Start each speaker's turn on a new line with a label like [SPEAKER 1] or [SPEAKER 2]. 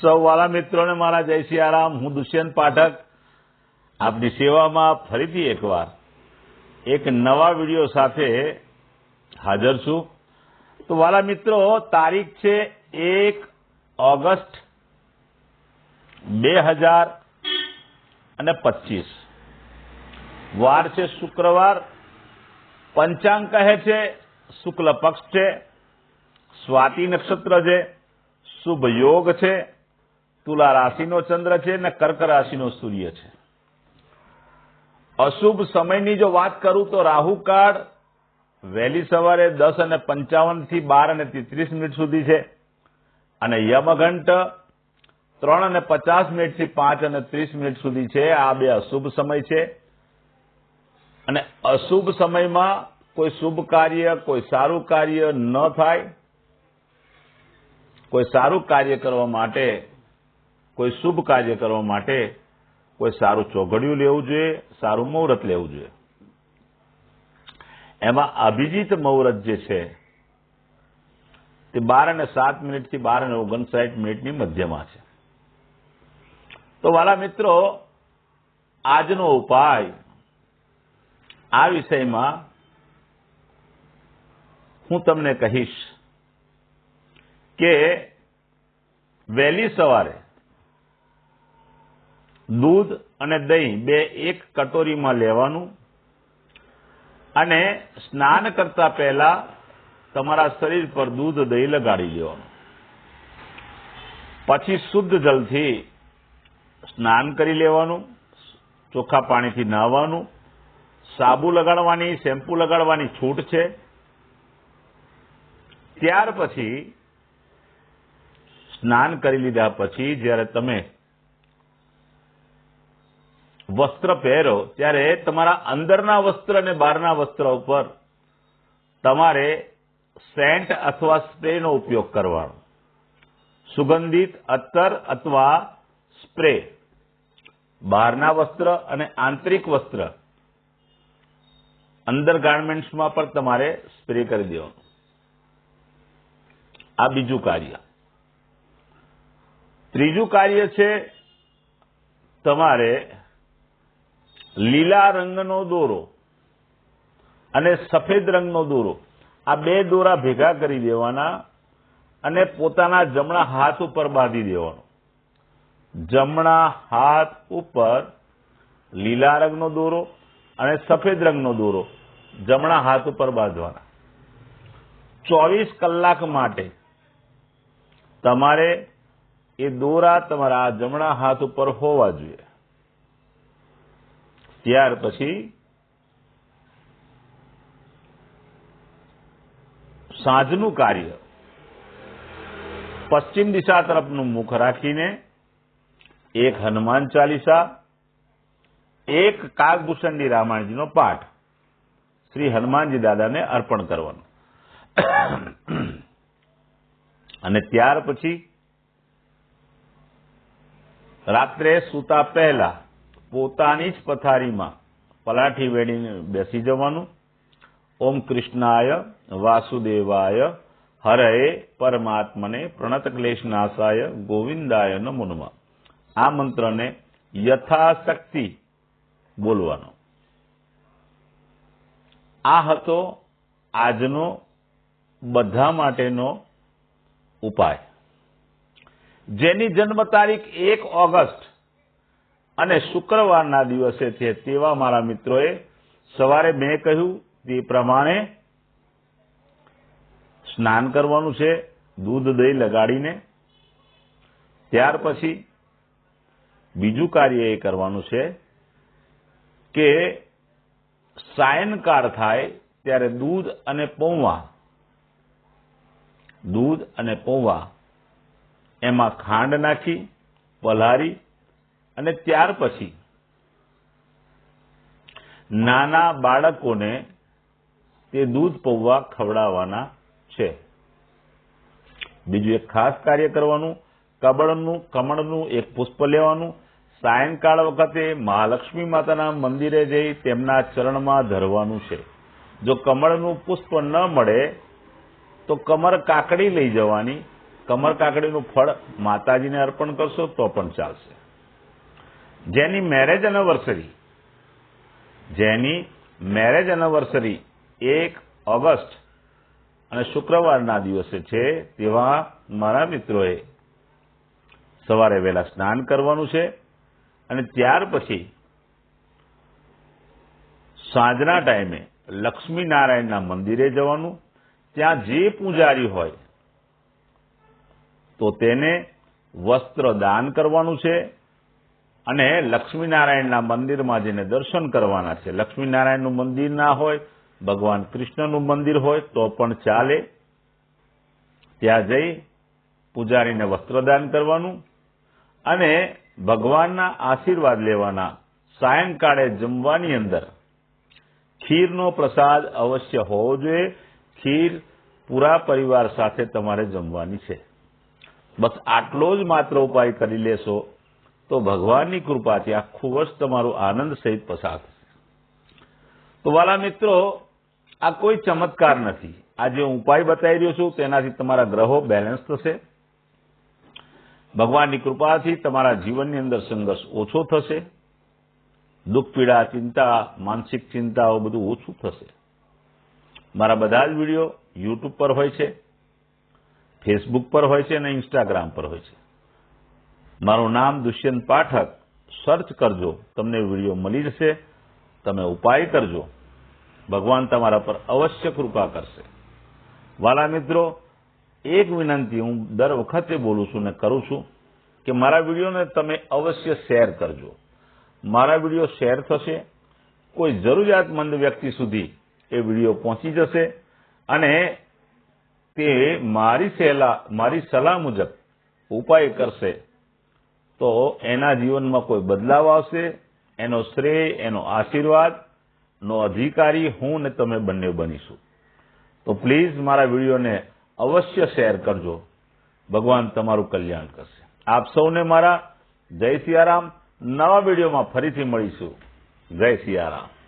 [SPEAKER 1] સૌ મિત્રોને મારા જય સિયારામ હું દુષ્યંત પાઠક. આપની સેવામાં ફરીથી એકવાર એક નવા વીડિયો સાથે હાજર છું. તો વાલા મિત્રો, તારીખ છે એક ઓગસ્ટ બે હજાર અને પચીસ. વાર છે શુક્રવાર. પંચાંગ કહે છે, શુક્લ પક્ષ છે. સ્વાતિ નક્ષત્ર છે. શુભ યોગ છે. તુલા રાશિનો ચંદ્ર છે અને કર્ક રાશિનો સૂર્ય છે. અશુભ સમયની જો વાત કરું તો રાહુકાળ વહેલી સવારે દસ અને પંચાવનથી બાર અને તેત્રીસ મિનિટ સુધી છે અને યમઘંટ ત્રણ અને પચાસ મિનિટથી પાંચ અને ત્રીસ મિનિટ સુધી છે. આ બે અશુભ સમય છે. અને અશુભ સમયમાં કોઈ શુભ કાર્ય, કોઈ સારું કાર્ય ન થાય. કોઈ સારું કાર્ય કરવા માટે કોઈ શુભ કાર્ય કરવા માટે કોઈ સારું ચોઘડિયું લેવું જોઈએ, સારું મુહૂર્ત લેવું જોઈએ. એમાં અભિજીત મુહૂર્ત જે છે, તે બાર અને સાત મિનિટથી બાર અને ઓગણસાઠ મિનિટની મધ્યમાં છે. તો વાલા મિત્રો, આજનો ઉપાય આ વિષયમાં હું તમને કહીશ કે વહેલી સવારે દૂધ અને દહીં બે એક કટોરીમાં લેવાનું. અને સ્નાન કરતા પહેલા તમારા શરીર પર દૂધ, દહીં લગાડી દેવાનું. પછી શુદ્ધ જલથી સ્નાન કરી લેવાનું, ચોખ્ખા પાણીથી નહાવાનું. સાબુ લગાડવાની, શેમ્પુ લગાડવાની છૂટ છે. ત્યાર પછી સ્નાન કરી લીધા પછી જ્યારે તમે વસ્ત્ર પહેરો, ત્યારે તમારા અંદરના વસ્ત્ર અને બહારના વસ્ત્ર ઉપર તમારે સેન્ટ અથવા સ્પ્રેનો ઉપયોગ કરવાનો. સુગંધિત અત્તર અથવા સ્પ્રે. બહારના વસ્ત્ર અને આંતરિક વસ્ત્ર. અંદર ગાર્મેન્ટ્સમાં પણ તમારે સ્પ્રે કરી દેવાનું. આ બીજું કાર્ય. ત્રીજું કાર્ય છે તમારે લીલા રંગનો દોરો અને સફેદ રંગનો દોરો. આ બે દોરા ભેગા કરી દેવાના અને પોતાના જમણા હાથ ઉપર બાંધી દેવાનો. જમણા હાથ ઉપર લીલા રંગનો દોરો અને સફેદ રંગનો દોરો જમણા હાથ ઉપર બાંધવાના. ચોવીસ કલાક માટે તમારે એ દોરા તમારા જમણા હાથ ઉપર હોવા જોઈએ. ત્યાર પછી સાંજનું કાર્ય. પશ્ચિમ દિશા તરફનું મુખ રાખીને એક હનુમાન ચાલીસા, એક કાગભૂષણની રામાયણજીનો પાઠ શ્રી હનુમાનજી દાદાને અર્પણ કરવાનું. અને ત્યાર પછી રાત્રે સૂતા પહેલા પોતાની જ પથારીમાં પલાઠી વેડીને બેસી જવાનું. ઓમ કૃષ્ણાય વાસુદેવાય હરએ પરમાત્મને પ્રણત ક્લેશનાશાય ગોવિંદાય નમો. આ મંત્રને યથાશક્તિ બોલવાનો. આ હતો આજનો બધા માટેનો ઉપાય. જેની જન્મ તારીખ એક ઓગસ્ટ અને શુક્રવારના દિવસે છે તેવા મારા મિત્રોએ સવારે મેં કહ્યું તે પ્રમાણે સ્નાન કરવાનું છે, દૂધ દહીં લગાડીને. ત્યાર પછી બીજું કાર્ય એ કરવાનું છે કે સાયનકાર થાય ત્યારે દૂધ અને પૌવા દૂધ અને પૌવા એમાં ખાંડ નાખી પલારી અને ત્યાર પછી નાના બાળકોને તે દૂધ પૌવા ખવડાવવાના છે. બીજું એક ખાસ કાર્ય કરવાનું કબળનું કમળનું એક પુષ્પ લેવાનું. સાયંકાળ વખતે મહાલક્ષ્મી માતાના મંદિરે જઈ તેમના ચરણમાં ધરવાનું છે. જો કમળનું પુષ્પ ન મળે, તો કમર કાકડી લઈ જવાની. કમર કાકડીનું ફળ માતાજીને અર્પણ કરશો તો પણ ચાલશે. જેની મેરેજ એનિવર્સરી જેની મેરેજ એનિવર્સરી એક ઓગસ્ટ અને શુક્રવારના દિવસે છે તેવા મારા મિત્રોએ સવારે વહેલા સ્નાન કરવાનું છે અને ત્યાર પછી સાંજના ટાઈમે લક્ષ્મી નારાયણના મંદિરે જવાનું. ત્યાં જે પૂજારી હોય તો તેને વસ્ત્ર દાન કરવાનું છે. અને લક્ષ્મીનારાયણના મંદિરમાં જઈને દર્શન કરવાના છે. લક્ષ્મીનારાયણનું મંદિર ના હોય, ભગવાન કૃષ્ણનું મંદિર હોય, તો પણ ચાલે. ત્યાં જઈ પૂજારીને વસ્ત્રદાન કરવાનું અને ભગવાનના આશીર્વાદ લેવાના સાયંકાળે જમવાની અંદર ખીરનો પ્રસાદ અવશ્ય હોવો જોઈએ. ખીર પૂરા પરિવાર સાથે તમારે જમવાની છે. બસ આટલો જ માત્ર ઉપાય કરી લેશો. તો ભગવાનની કૃપાથી આખું વર્ષ તમારું આનંદ સહિત પસાર તો વાલા મિત્રો, આ કોઈ ચમત્કાર નથી. આ જે ઉપાય બતાવી રહ્યો છું, તેનાથી તમારા ગ્રહો બેલેન્સ થશે. ભગવાનની કૃપાથી તમારા જીવનની અંદર સંઘર્ષ ઓછો થશે. દુઃખ, પીડા, ચિંતા, માનસિક ચિંતાઓ બધું ઓછું થશે. મારા બધા જ વીડિયો યુટ્યુબ પર હોય છે ફેસબુક પર હોય છે અને ઇન્સ્ટાગ્રામ પર હોય છે. મારું નામ દુષ્યંત પાઠક. સર્ચ કરજો. તમને વીડિયો મળી જશે. તમે ઉપાય કરજો. ભગવાન તમારા પર અવશ્ય કૃપા કરશે. વાલા મિત્રો, એક વિનંતી હું દર વખતે બોલું છું ને કરું છું કે મારા વિડીયોને તમે અવશ્ય શેર કરજો. મારા વીડિયો શેર થશે. કોઈ જરૂરિયાતમંદ વ્યક્તિ સુધી એ વીડિયો પહોંચી જશે અને તે મારી સહેલા મારી સલાહ મુજબ ઉપાય કરશે. તો એના જીવનમાં કોઈ બદલાવ આવશે? એનો શ્રેય, એનો આશીર્વાદ, નો અધિકારી હું ને તમે બંને બનીશું. તો પ્લીઝ મારા વિડીયોને અવશ્ય શેર કરજો. ભગવાન તમારું કલ્યાણ કરશે. આપ સૌને મારા જય સિયારામ. નવા વિડીયોમાં ફરીથી મળીશું. જય સિયારામ.